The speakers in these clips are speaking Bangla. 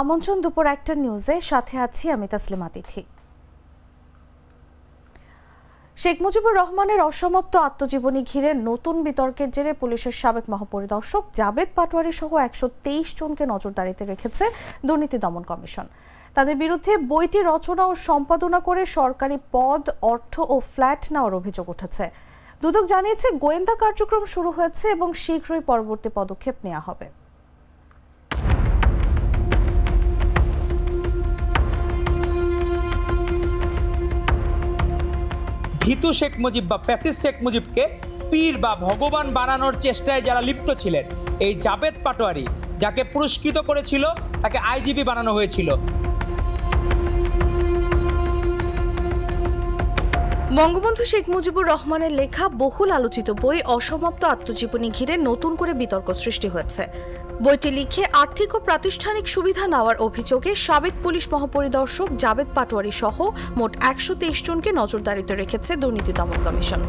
আমন্ত্রণ দুপুর একটা নিউজে সাথে আছি আমি তাসলিমা তিথি শেখ মুজিবুর রহমানের অসমাপ্ত আত্মজীবনী ঘিরে নতুন বিতর্কের জেরে পুলিশের সাবেক মহাপরিদর্শক জাবেদ পাটোয়ারি সহ একশো তেইশ জনকে নজরদারিতে রেখেছে দুর্নীতি দমন কমিশন। তাদের বিরুদ্ধে বইটি রচনা ও সম্পাদনা করে সরকারি পদ, অর্থ ও ফ্ল্যাট নেওয়ার অভিযোগ উঠেছে। দুদক জানিয়েছে, গোয়েন্দা কার্যক্রম শুরু হয়েছে এবং শীঘ্রই পরবর্তী পদক্ষেপ নেওয়া হবে। ভীতু শেখ মুজিব বা প্যাসিস শেখ মুজিবকে পীর বা ভগবান বানানোর চেষ্টায় যারা লিপ্ত ছিলেন, এই জাবেদ পাটোয়ারি, যাকে পুরস্কৃত করেছিল, তাকে আইজিপি বানানো হয়েছিল। বঙ্গবন্ধু শেখ মুজিবুর রহমানের লেখা বহুল আলোচিত বই অসমাপ্ত আত্মজীবনী ঘিরে নতুন করে বিতর্ক সৃষ্টি হয়েছে। বইটি লিখে আর্থিক ও প্রাতিষ্ঠানিক সুবিধা নেওয়ার অভিযোগে সাবেক পুলিশ মহাপরিদর্শক জাবেদ পাটোয়ারি সহ মোট একশো তেইশ জনকে নজরদারিতে রেখেছে দুর্নীতি দমন কমিশন।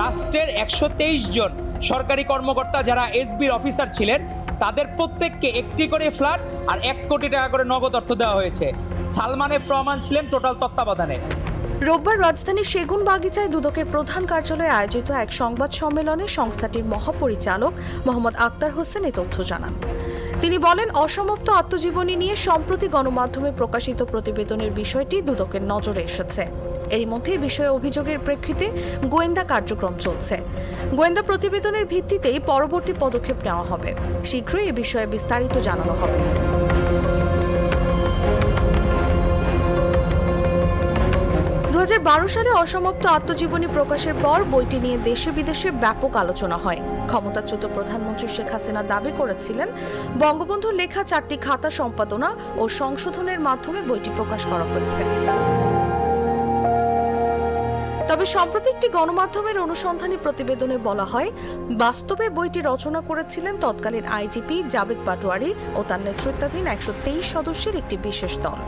রাষ্ট্রের একশো তেইশ জন সরকারি কর্মকর্তা যারা এসবির অফিসার ছিলেন, তাদের প্রত্যেককে একটি করে ফ্ল্যাট আর এক কোটি টাকা করে নগদ অর্থ দেওয়া হয়েছে। সালমান এফ রহমান ছিলেন টোটাল তত্ত্বাবধানে। রোববার রাজধানীর সেগুন বাগিচায় দুদকের প্রধান কার্যালয়ে আয়োজিত এক সংবাদ সম্মেলনে সংস্থাটির মহাপরিচালক মোহাম্মদ আক্তার হোসেন এ তথ্য জানান। তিনি বলেন, অসমাপ্ত আত্মজীবনী নিয়ে সম্প্রতি গণমাধ্যমে প্রকাশিত প্রতিবেদনের বিষয়টি দুদকের নজরে এসেছে। এরই মধ্যে বিষয়ে অভিযোগের প্রেক্ষিতে গোয়েন্দা কার্যক্রম চলছে। গোয়েন্দা প্রতিবেদনের ভিত্তিতেই পরবর্তী পদক্ষেপ নেওয়া হবে। শীঘ্রই এ বিষয়ে বিস্তারিত জানানো হবে। সালে অসমাপ্ত আত্মজীবনী প্রকাশের পর বইটি নিয়ে দেশে বিদেশে ব্যাপক আলোচনা হয়। ক্ষমতাচ্যুত প্রধানমন্ত্রী শেখ হাসিনা দাবি করেছিলেন, বঙ্গবন্ধুর লেখা চারটি খাতা সম্পাদনা ও সংশোধনের মাধ্যমে বইটি প্রকাশ করা হয়েছে। তবে সম্প্রতি একটি গণমাধ্যমের অনুসন্ধানী প্রতিবেদনে বলা হয়, বাস্তবে বইটি রচনা করেছিলেন তৎকালীন আইজিপি জাবেদ পাটোয়ারি ও তার নেতৃত্বাধীন একশো তেইশ সদস্যের একটি বিশেষ দল।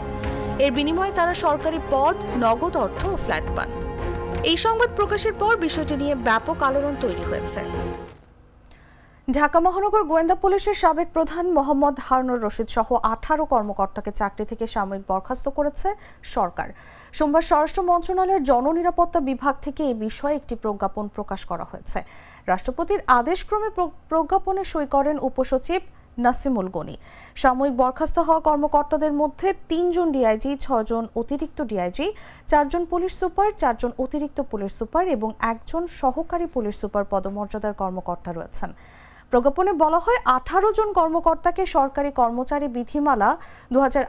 এর বিনিময়ে তারা সরকারি পদ, নগদ অর্থ ও ফ্ল্যাট পান। এই সংবাদ প্রকাশের পর বিষয়টি নিয়ে ব্যাপক আলোড়ন তৈরি হয়েছে। ঢাকা মহানগর গোয়েন্দা পুলিশের সাবেক প্রধান মোহাম্মদ হারুনুর রশিদ সহ আঠারো কর্মকর্তাকে চাকরি থেকে সাময়িক বরখাস্ত করেছে সরকার। সোমবার স্বরাষ্ট্র মন্ত্রণালয়ের জননিরাপত্তা বিভাগ থেকে এই বিষয়ে একটি প্রজ্ঞাপন প্রকাশ করা হয়েছে। রাষ্ট্রপতির আদেশক্রমে প্রজ্ঞাপনে সই করেন উপসচিব নাসিমুল গনি। সাময়িক বরখাস্ত হওয়া কর্মকর্তাদের মধ্যে তিনজন ডিআইজি ছজন অতিরিক্ত ডিআইজি, চারজন পুলিশ সুপার, চারজন অতিরিক্ত পুলিশ সুপার এবং একজন সহকারী পুলিশ সুপার পদমর্যাদার কর্মকর্তা রয়েছেন। প্রজ্ঞাপনে বলা হয়, আঠারো জন কর্মকর্তাকে সরকারি কর্মচারী বিধিমালা দু হাজার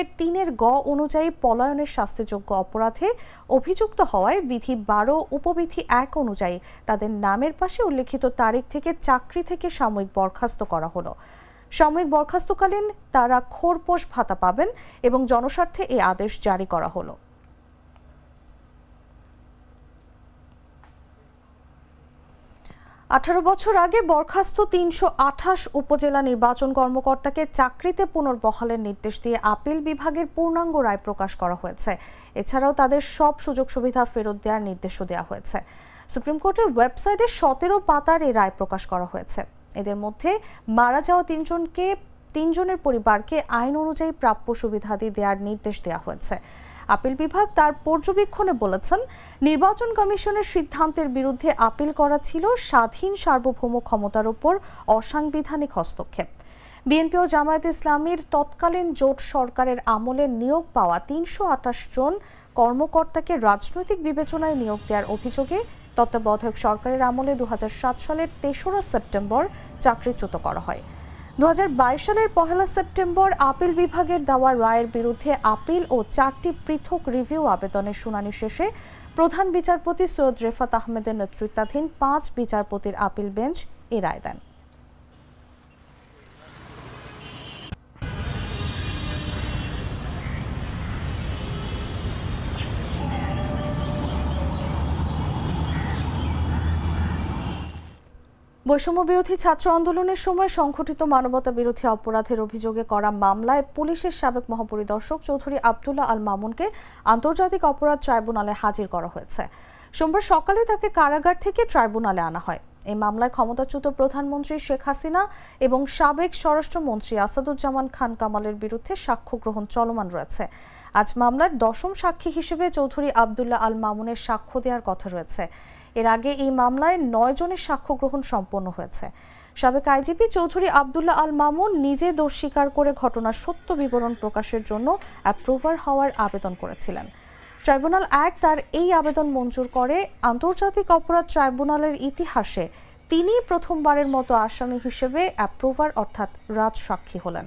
এর তিনের গ অনুযায়ী পলায়নের শাস্তিযোগ্য অপরাধে অভিযুক্ত হওয়ায় বিধি বারো, উপবিধি এক অনুযায়ী তাদের নামের পাশে উল্লেখিত তারিখ থেকে চাকরি থেকে সাময়িক বরখাস্ত করা হলো। সাময়িক বরখাস্তকালীন তারা খোরপোশ ভাতা পাবেন এবং জনস্বার্থে এই আদেশ জারি করা হলো। আঠারো বছর আগে বরখাস্ত তিনশো আঠাশ উপজেলা নির্বাচন কর্মকর্তাকে চাকরিতে পুনর্বহালের নির্দেশ দিয়ে আপিল বিভাগের পূর্ণাঙ্গ রায় প্রকাশ করা হয়েছে। এছাড়াও তাদের সব সুযোগ সুবিধা ফেরত দেওয়ার নির্দেশও দেওয়া হয়েছে। সুপ্রিম কোর্টের ওয়েবসাইটে সতেরো পাতার এই রায় প্রকাশ করা হয়েছে। এদের মধ্যে মারা যাওয়া তিনজনকে, তিনজনের পরিবারকে আইন অনুযায়ী প্রাপ্য সুবিধাদি দেওয়ার নির্দেশ দেওয়া হয়েছে। আপিল বিভাগ তার পর্যবেক্ষণে বলেছেন, নির্বাচন কমিশনের সিদ্ধান্তের বিরুদ্ধে আপিল করা ছিল স্বাধীন সার্বভৌম ক্ষমতার উপর অসাংবিধানিক হস্তক্ষেপ। বিএনপি ও জামায়াত ইসলামীর তৎকালীন জোট সরকারের আমলে নিয়োগ পাওয়া তিনশো আঠাশ জন কর্মকর্তাকে রাজনৈতিক বিবেচনায় নিয়োগ দেওয়ার অভিযোগে তত্ত্বাবধায়ক সরকারের আমলে দু হাজার সাত সালের তেসরা সেপ্টেম্বর চাকরিচ্যুত করা হয়। দু হাজার বাইশ সালের পহেলা সেপ্টেম্বর আপিল বিভাগের দেওয়া রায়ের বিরুদ্ধে আপিল ও চারটি পৃথক রিভিউ আবেদনের শুনানি শেষে প্রধান বিচারপতি সৈয়দ রেফাত আহমেদের নেতৃত্বাধীন পাঁচ বিচারপতির আপিল বেঞ্চ এ রায় দেন। বৈষম্য বিরোধী ছাত্র আন্দোলনের সময় সংঘটিত মানবতা বিরোধী অপরাধের অভিযোগে করা মামলায় পুলিশের সাবেক মহাপরিদর্শক চৌধুরী আবদুল্লাহ আল মামুনকে আন্তর্জাতিক অপরাধ ট্রাইব্যুনালে হাজির করা হয়েছে। সোমবার সকালে তাকে কারাগার থেকে ট্রাইব্যুনালে আনা হয়। এই মামলায় ক্ষমতাচ্যুত প্রধানমন্ত্রী শেখ হাসিনা এবং সাবেক স্বরাষ্ট্রমন্ত্রী আসাদুজ্জামান খান কামালের বিরুদ্ধে সাক্ষ্য গ্রহণ চলমান রয়েছে। আজ মামলার দশম সাক্ষী হিসেবে চৌধুরী আবদুল্লাহ আল মামুনের সাক্ষ্য দেওয়ার কথা রয়েছে। এর আগে এই মামলায় নয় জনের সাক্ষ্য গ্রহণ সম্পন্ন হয়েছে। সাবেক আইজিপি চৌধুরী আবদুল্লাহ আল মামুন নিজে দোষ স্বীকার করে ঘটনার সত্য বিবরণ প্রকাশের জন্য অ্যাপ্রুভার হওয়ার আবেদন করেছিলেন। ট্রাইব্যুনাল এক তার এই আবেদন মঞ্জুর করে। আন্তর্জাতিক অপরাধ ট্রাইব্যুনালের ইতিহাসে তিনি প্রথমবারের মতো আসামি হিসেবে অ্যাপ্রুভার অর্থাৎ রাজসাক্ষী হলেন।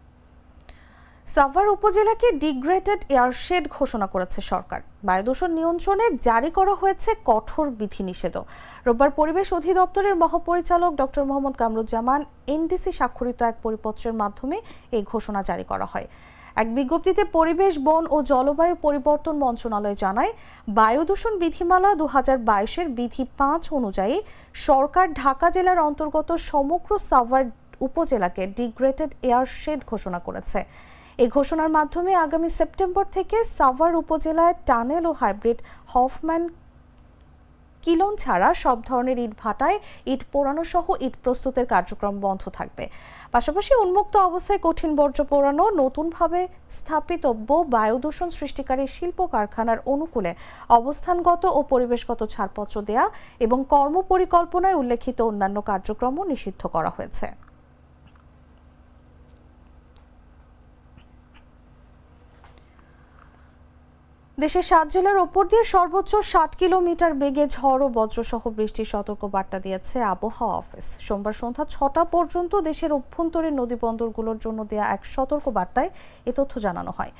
সাভার উপজেলাকে ডিগ্রেডেড এয়ারশেড ঘোষণা করেছে সরকার। বায়ু দূষণ নিয়ন্ত্রণে জারি করা হয়েছে কঠোর বিধিনিষেধও। রোববার পরিবেশ অধিদপ্তরের মহাপরিচালক ডক্টর মোহাম্মদ কামরুজ্জামান এনডিসি স্বাক্ষরিত এক পরিপত্রের মাধ্যমে এই ঘোষণা জারি করা হয়। এক বিজ্ঞপ্তিতে পরিবেশ, বন ও জলবায়ু পরিবর্তন মন্ত্রণালয় জানায় বায়ু দূষণ বিধিমালা দু হাজার বাইশের বিধি পাঁচ অনুযায়ী সরকার ঢাকা জেলার অন্তর্গত সমগ্র সাভার উপজেলাকে ডিগ্রেডেড এয়ারশেড ঘোষণা করেছে। এই ঘোষণার মাধ্যমে আগামী সেপ্টেম্বর থেকে সাভার উপজেলায় টানেল ও হাইব্রিড হফম্যান কিলন ছাড়া সব ধরনের ইট ভাটায় ইট পোড়ানো সহ ইট প্রস্তুতের কার্যক্রম বন্ধ থাকবে। পাশাপাশি উন্মুক্ত অবস্থায় কঠিন বর্জ্য পোড়ানো, নতুনভাবে স্থাপিতব্য বায়ু দূষণ সৃষ্টিকারী শিল্প কারখানার অনুকূলে অবস্থানগত ও পরিবেশগত ছাড়পত্র দেয়া এবং কর্মপরিকল্পনায় উল্লেখিত অন্যান্য কার্যক্রমও নিষিদ্ধ করা হয়েছে। দেশের সাত জেলার ওপর দিয়ে সর্বোচ্চ ষাট কিলোমিটার বেগে ঝড় ও বজ্রসহ বৃষ্টির সতর্ক বার্তা দিয়েছে আবহাওয়া অফিস। সোমবার সন্ধ্যা ছটা পর্যন্ত দেশের অভ্যন্তরীণ নদীবন্দরগুলোর জন্য দেয়া এক সতর্ক বার্তায় এ তথ্য জানানো হয়।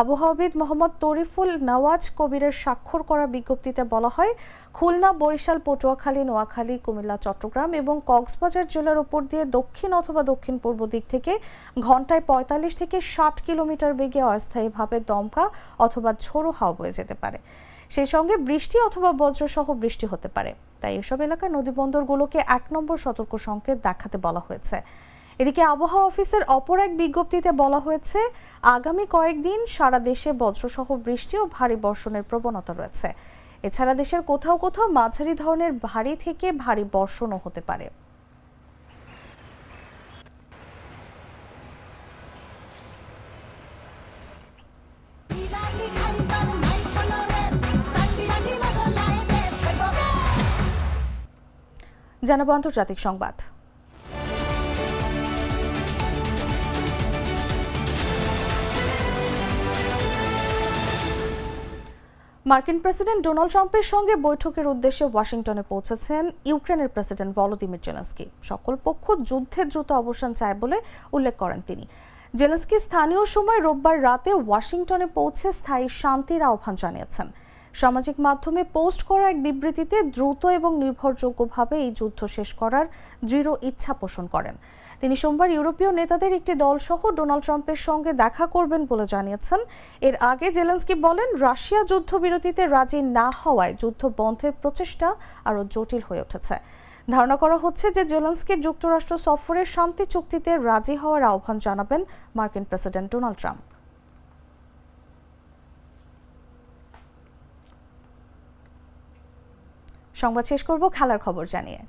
আবহাওয়াবিদ মোহাম্মদ তরিফুল নওয়াজ কবিরের স্বাক্ষর করা বিজ্ঞপ্তিতে বলা হয়, খুলনা, বরিশাল, পটুয়াখালী, নোয়াখালী, কুমিল্লা, চট্টগ্রাম এবং কক্সবাজার জেলার উপর দিয়ে দক্ষিণ অথবা দক্ষিণ পূর্ব দিক থেকে ঘন্টায় পঁয়তাল্লিশ থেকে ষাট কিলোমিটার বেগে অস্থায়ীভাবে দমকা অথবা ঝোড়ো হাওয়া বয়ে যেতে পারে। সেই সঙ্গে বৃষ্টি অথবা বজ্রসহ বৃষ্টি হতে পারে। তাই এসব এলাকার নদীবন্দরগুলোকে এক নম্বর সতর্ক সংকেত দেখাতে বলা হয়েছে। এদিকে আবহাওয়া অফিসের অপর এক বিজ্ঞপ্তিতে বলা হয়েছে, আগামী কয়েকদিন সারা দেশে বজ্রসহ বৃষ্টি ও ভারী বর্ষণের প্রবণতা রয়েছে। এছাড়া দেশের কোথাও কোথাও মাঝারি ধরনের ভারী থেকে ভারী বর্ষণও হতে পারে। জানাব আন্তর্জাতিক সংবাদ। মার্কিন প্রেসিডেন্ট ডোনাল্ড ট্রাম্পের সঙ্গে বৈঠকের উদ্দেশ্যে ওয়াশিংটনে পৌঁছেছেন ইউক্রেনের প্রেসিডেন্ট ভলোদিমির জেলেন্সকি। সকল পক্ষ যুদ্ধের দ্রুত অবসান চায় বলে উল্লেখ করেন তিনি। জেলেন্সকি স্থানীয় সময় রোববার রাতে ওয়াশিংটনে পৌঁছে স্থায়ী শান্তির আহ্বান জানিয়েছেন। সামাজিক মাধ্যমে পোস্ট করা এক বিবৃতিতে দ্রুত এবং নির্ভরযোগ্যভাবে এই যুদ্ধ শেষ করার দৃঢ় ইচ্ছা পোষণ করেন। তিনি সোমবার ইউরোপীয় নেতাদের একটি দলসহ ডোনাল্ড ট্রাম্পের সঙ্গে দেখা করবেন বলে জানিয়েছেন। এর আগে জেলেন্সকি বলেন, রাশিয়া যুদ্ধবিরতিতে রাজি না হওয়ায় যুদ্ধ বন্ধের প্রচেষ্টা আরও জটিল হয়ে উঠেছে। ধারণা করা হচ্ছে যে জেলেন্সকির যুক্তরাষ্ট্র সফরের শান্তি চুক্তিতে রাজি হওয়ার আহ্বান জানাবেন মার্কিন প্রেসিডেন্ট ডোনাল্ড ট্রাম্প। সংবাদ শেষ করব, খেলার খবর জানিয়ে।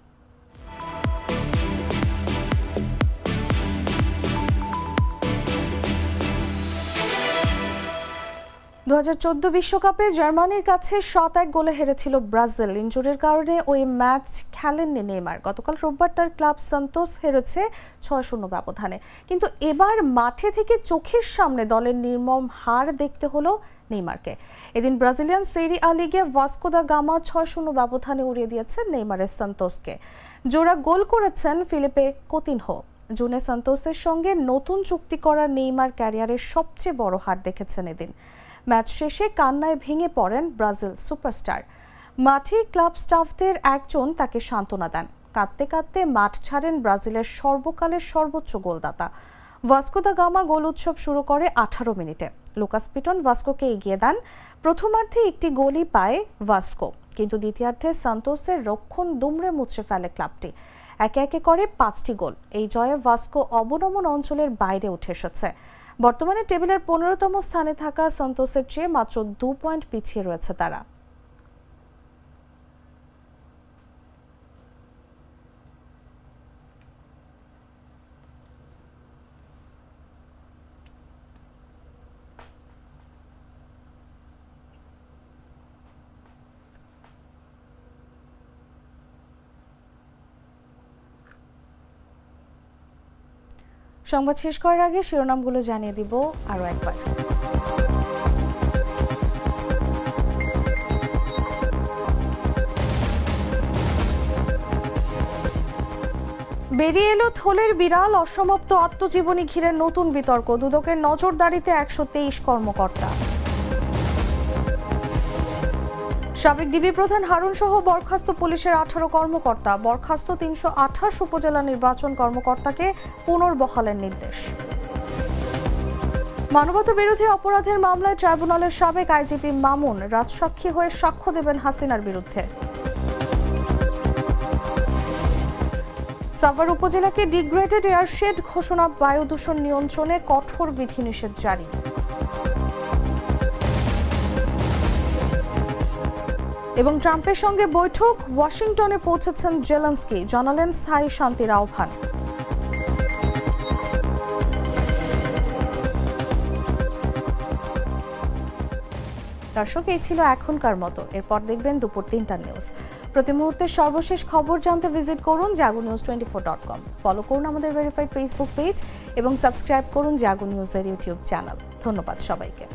দু হাজার চোদ্দ বিশ্বকাপে জার্মানির কাছে শত এক গোলে হেরেছিল ব্রাজিল। ইঞ্জুরির কারণে ওই ম্যাচ খেলেননি নেইমার। গতকাল রোববার তার ক্লাব সান্তোস হেরেছে ছয় শূন্য ব্যবধানে। কিন্তু এবার মাঠে থেকে চোখের সামনে দলের নির্মম হার দেখতে হলো নেইমারকে। এদিন ব্রাজিলিয়ান সেরি আ লিগে ভাস্কো দা গামা ছয় শূন্য ব্যবধানে উড়িয়ে দিয়েছেন নেইমারের সান্তোসকে। জোড়া গোল করেছেন ফিলিপে কোতিনহো। জুনে সান্তোসের সঙ্গে নতুন চুক্তি করা নেইমার ক্যারিয়ারের সবচেয়ে বড় হার দেখেছেন এদিন। ম্যাচ শেষে কান্নায় ভেঙে পড়েন ব্রাজিল সুপারস্টার। মাঠে ক্লাব স্টাফদের একজন তাকে সান্ত্বনা দেন। কাঁদতে কাঁদতে মাঠ ছাড়েন ব্রাজিলের সর্বকালের সর্বোচ্চ গোলদাতা। ভাস্কোদা গামা গোল উৎসব শুরু করে আঠারো মিনিটে। লুকাস পিটন ভাস্কোকে এগিয়ে দেন। প্রথমার্ধে একটি গোলই পায় ভাস্কো, কিন্তু দ্বিতীয়ার্ধে সান্তোসের রক্ষণ দুমড়ে মুছে ফেলে ক্লাবটি। একে একে করে পাঁচটি গোল। এই জয়ে ভাস্কো অবনমন অঞ্চলের বাইরে উঠে এসেছে। বর্তমানে টেবিলের পনেরোতম স্থানে থাকা সন্তোষের চেয়ে মাত্র দু পয়েন্ট পিছিয়ে রয়েছে তারা। সংবাদ শেষ করার আগে শিরোনামগুলো জানিয়ে দিব আরও একবার। বেরিয়ে এলো থলের বিড়াল, অসমাপ্ত আত্মজীবনী ঘিরে নতুন বিতর্ক। দুদকের নজরদারিতে একশো তেইশ কর্মকর্তা। সাবেক ডিবি প্রধান হারুন সহ বরখাস্ত পুলিশের আঠারো কর্মকর্তা। বরখাস্ত তিনশো আঠাশ উপজেলা নির্বাচন কর্মকর্তাকে পুনর্বহালের নির্দেশ। মানবতা বিরোধী অপরাধের মামলায় ট্রাইব্যুনালের সাবেক আইজিপি মামুন রাজসাক্ষী হয়ে সাক্ষ্য দেবেন হাসিনার বিরুদ্ধে। সাভার উপজেলাকে ডিগ্রেডেড এয়ারশেড ঘোষণা বায়ু দূষণ নিয়ন্ত্রণে কঠোর বিধিনিষেধ জারি। এবং ট্রাম্পের সঙ্গে বৈঠক, ওয়াশিংটনে পৌঁছেছেন জেলেন্সকি, জানালেন স্থায়ী শান্তির আহ্বান। দর্শক, এই ছিল এখনকার মতো। এরপর দেখবেন দুপুর তিনটার নিউজ প্রতি মুহূর্তের সর্বশেষ খবর জানতে ভিজিট করুন Jago news twenty four dot com follow করুন আমাদের ভেরিফাইড ফেসবুক পেজ এবং সাবস্ক্রাইব করুন জাগো নিউজের ইউটিউব চ্যানেল ধন্যবাদ সবাইকে।